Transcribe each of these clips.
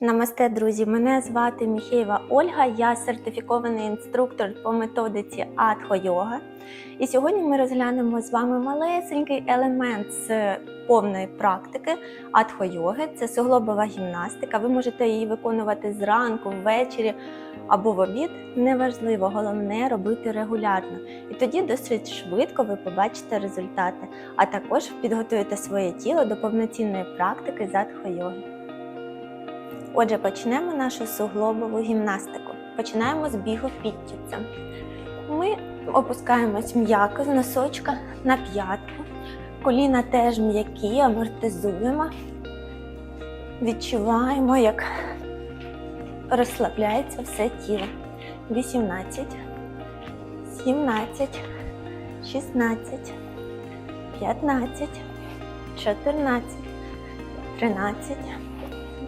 Намасте, друзі! Мене звати Міхеєва Ольга, я сертифікований інструктор по методиці Атхо-йога. І сьогодні ми розглянемо з вами малесенький елемент з повної практики Атхо-йоги. Це суглобова гімнастика. Ви можете її виконувати зранку, ввечері або в обід. Неважливо, головне робити регулярно. І тоді досить швидко ви побачите результати, а також підготуєте своє тіло до повноцінної практики з Атхо-йоги. Отже, почнемо нашу суглобову гімнастику. Починаємо з бігу підтюця. Ми опускаємось м'яко з носочка на п'ятку. Коліна теж м'які, амортизуємо. Відчуваємо, як розслабляється все тіло. 18, 17, 16, 15, 14, 13,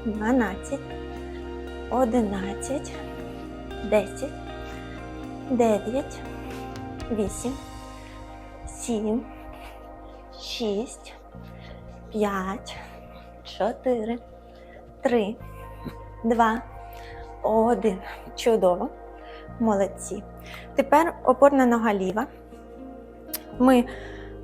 12, 11, 10, 9, 8, 7, 6, 5, 4, 3, 2, 1. Чудово. Молодці. Тепер опорна нога ліва. Ми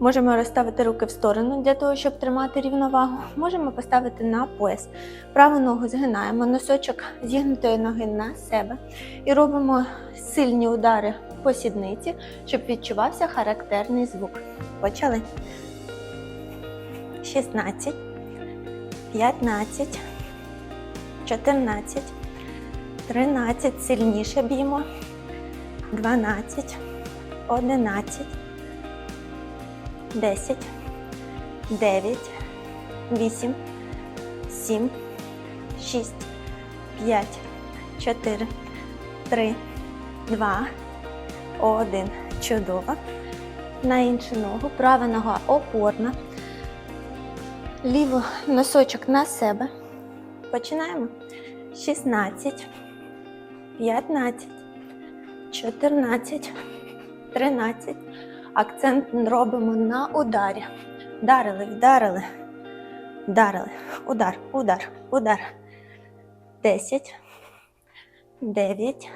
Можемо розставити руки в сторону для того, щоб тримати рівновагу. Можемо поставити на пояс. Праву ногу згинаємо, носочок зігнутої ноги на себе і робимо сильні удари по сідниці, щоб відчувався характерний звук. Почали. 16, 15, 14, 13. Сильніше б'ємо. 12, 11. 10, 9, 8, 7, 6, 5, 4, 3, 2, 1. Чудово. На іншу ногу. Права нога опорна. Лівий носочок на себе. Починаємо. 16, 15, 14, 13. Акцент робимо на ударі. Вдарили, вдарили, вдарили. Удар, удар, удар. 10, 9,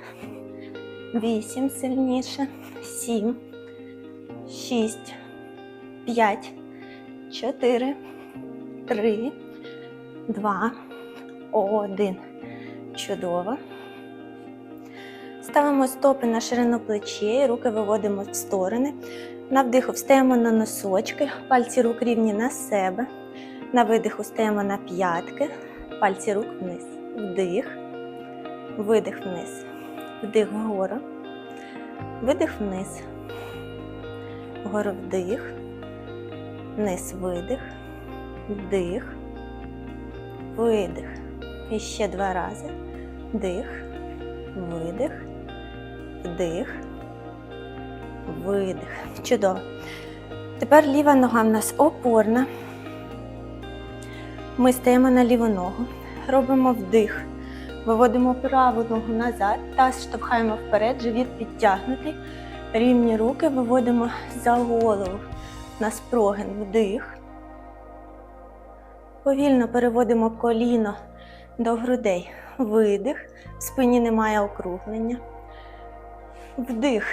8 сильніше, 7, 6, 5, 4, 3, 2, 1. Чудово. Ставимо стопи на ширину плечей, руки виводимо в сторони. На вдиху встаємо на носочки, пальці рук рівні на себе. На видиху стаємо на п'ятки, пальці рук вниз. Вдих, видих вниз. Вдих вгору, видих вниз. Вгору вдих, вниз видих, вдих, видих. І ще два рази. Вдих, видих, вдих, видих. Чудово. Тепер ліва нога в нас опорна. Ми стаємо на ліву ногу, робимо вдих, виводимо праву ногу назад, таз штовхаємо вперед, живіт підтягнутий. Рівні руки виводимо за голову. На спрогин вдих. Повільно переводимо коліно до грудей. Видих. В спині немає округлення. Вдих.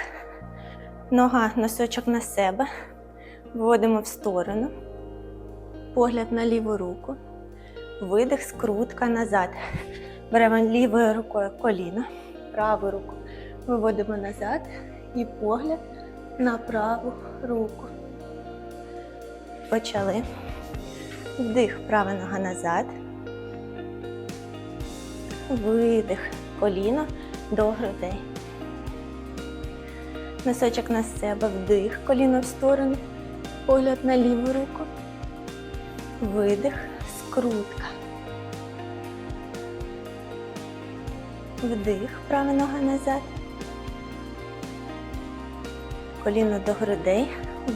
Нога, носочок на себе. Вводимо в сторону. Погляд на ліву руку. Видих, скрутка назад. Беремо лівою рукою коліно, праву руку виводимо назад і погляд на праву руку. Почали. Вдих, права нога назад. Видих, коліно до грудей. Носочок на себе, вдих, коліно в сторону, погляд на ліву руку, видих, скрутка. Вдих, права нога назад. Коліно до грудей,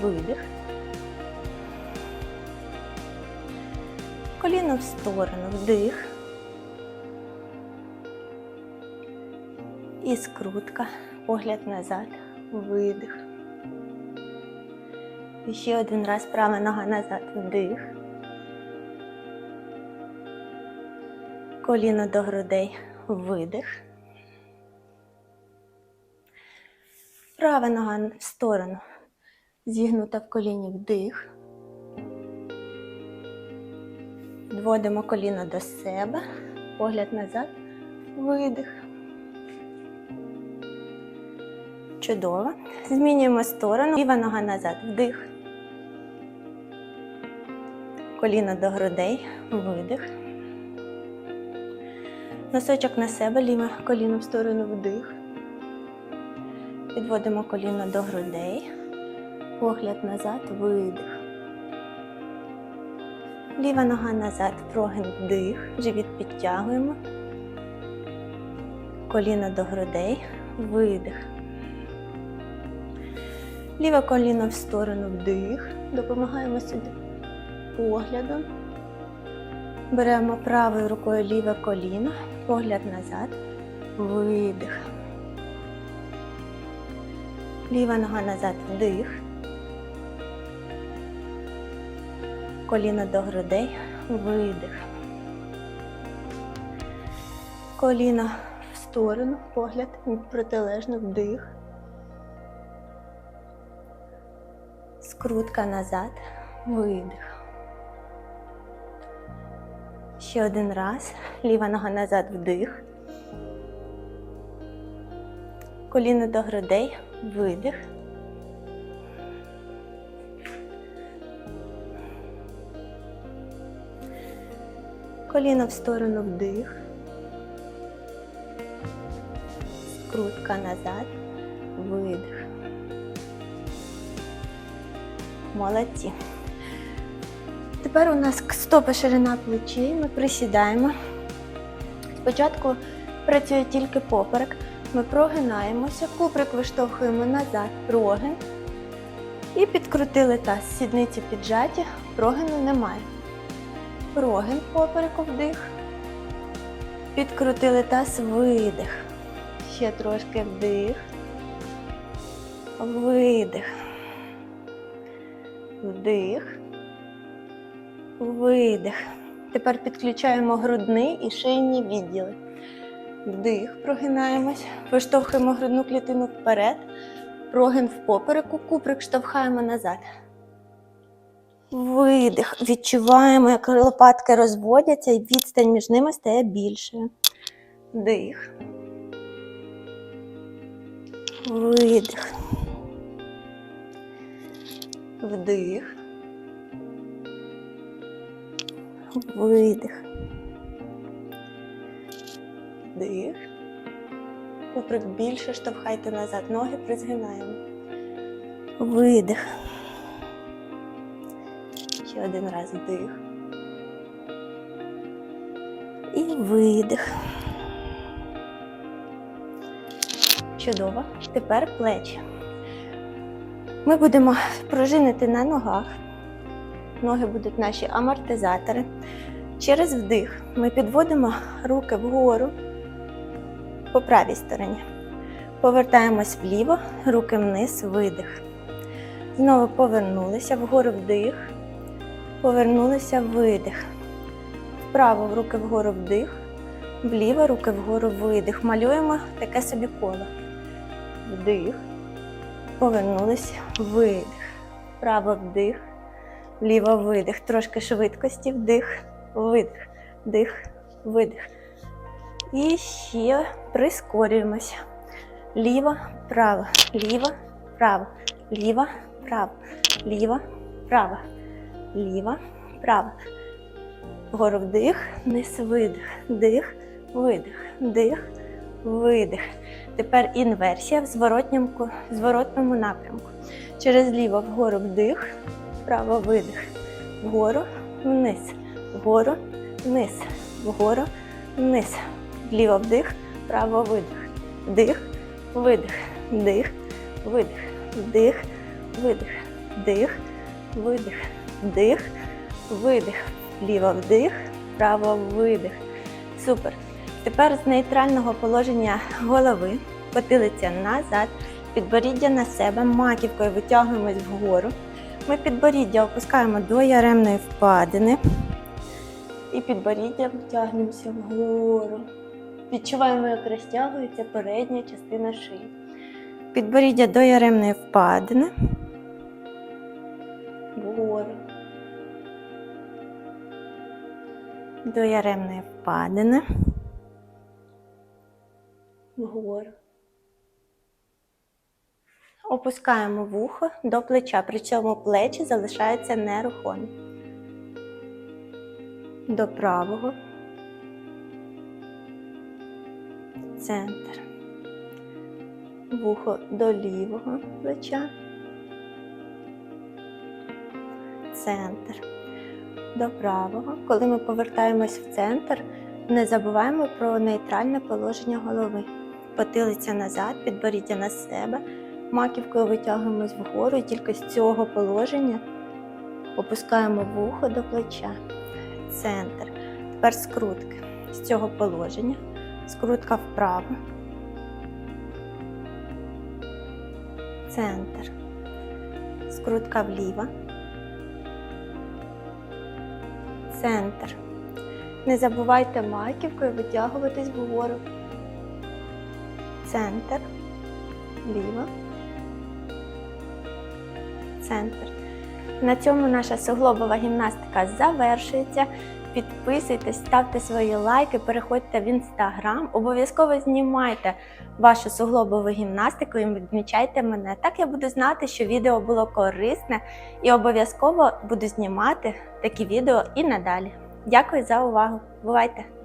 видих. Коліно в сторону, вдих. І скрутка, погляд назад, видих. І ще один раз права нога назад, вдих. Коліно до грудей. Видих. Права нога в сторону. Зігнута в коліні вдих. Вводимо коліно до себе. Погляд назад. Видих. Чудово. Змінюємо сторону. Ліва нога назад. Вдих. Коліно до грудей. Видих. Носочок на себе, ліве коліно в сторону вдих. Підводимо коліно до грудей. Погляд назад, видих. Ліва нога назад, прогин вдих. Живіт підтягуємо. Коліно до грудей, видих. Ліве коліно в сторону вдих. Допомагаємо сюди поглядом. Беремо правою рукою ліве коліно, погляд назад, видих. Ліва нога назад, вдих. Коліно до грудей, видих. Коліно в сторону, погляд протилежно, вдих. Скрутка назад, видих. Ще один раз. Ліва нога назад вдих. Коліно до грудей, видих. Коліно в сторону вдих. Скрутка назад, видих. Молодці. Тепер у нас стопи ширина плечей, ми присідаємо. Спочатку працює тільки поперек. Ми прогинаємося, куприк виштовхуємо назад, прогин. І підкрутили таз. Сідниці піджаті, прогину немає. Прогин попереку вдих. Підкрутили таз, видих. Ще трошки вдих. Видих. Вдих. Видих. Тепер підключаємо грудний і шийні відділи. Вдих, прогинаємось, виштовхуємо грудну клітину вперед, прогин в попереку, куприк штовхаємо назад. Видих. Відчуваємо, як лопатки розводяться і відстань між ними стає більшою. Вдих. Видих. Вдих. Видих. Вдих. Куприк більше штовхайте назад. Ноги призгинаємо. Видих. Ще один раз вдих. І видих. Чудово. Тепер плечі. Ми будемо пружинити на ногах. Ноги будуть наші амортизатори. Через вдих ми підводимо руки вгору по правій стороні. Повертаємось вліво, руки вниз, видих. Знову повернулися, вгору вдих, повернулися, видих. Вправо руки вгору вдих, вліво руки вгору видих. Малюємо таке собі коло. Вдих, повернулися, видих. Вправо вдих, вліво видих. Трошки швидкості, вдих, видих, вдих, видих. І ще прискорюємося. Ліво, право, ліво, право, ліво, право, ліво, право, ліво, право. Вгору вдих, вниз видих, дих, видих, дих, видих. Тепер інверсія в зворотному напрямку. Через ліво вгору вдих, вправо видих, вгору, вниз, вгору, вниз, вгору, вниз. Вліво вдих, вправо видих. Дих, видих, дих, видих, дих, видих, дих, видих, дих, видих. Вліво вдих, вправо видих. Супер. Тепер з нейтрального положення голови, потилиця назад, підборіддя на себе, маківкою витягуємось вгору. Ми підборіддя опускаємо до яремної впадини. І підборіддя втягнемося вгору. Відчуваємо, як розтягується передня частина шиї. Підборіддя до яремної впадини. Вгору. До яремної впадини. Вгору. Опускаємо вухо до плеча, при цьому плечі залишаються нерухомі. До правого. Центр. Вухо до лівого плеча. Центр. До правого. Коли ми повертаємось в центр, не забуваємо про нейтральне положення голови. Потилиця назад, підборіддя на себе. Маківкою витягуємось вгору і тільки з цього положення опускаємо вухо до плеча. Центр. Тепер скрутки. З цього положення. Скрутка вправо. Центр. Скрутка вліво. Центр. Не забувайте маківкою витягуватись вгору. Центр. Вліво. Центр. На цьому наша суглобова гімнастика завершується. Підписуйтесь, ставте свої лайки, переходьте в інстаграм. Обов'язково знімайте вашу суглобову гімнастику і відмічайте мене. Так я буду знати, що відео було корисне, і обов'язково буду знімати такі відео і надалі. Дякую за увагу. Бувайте!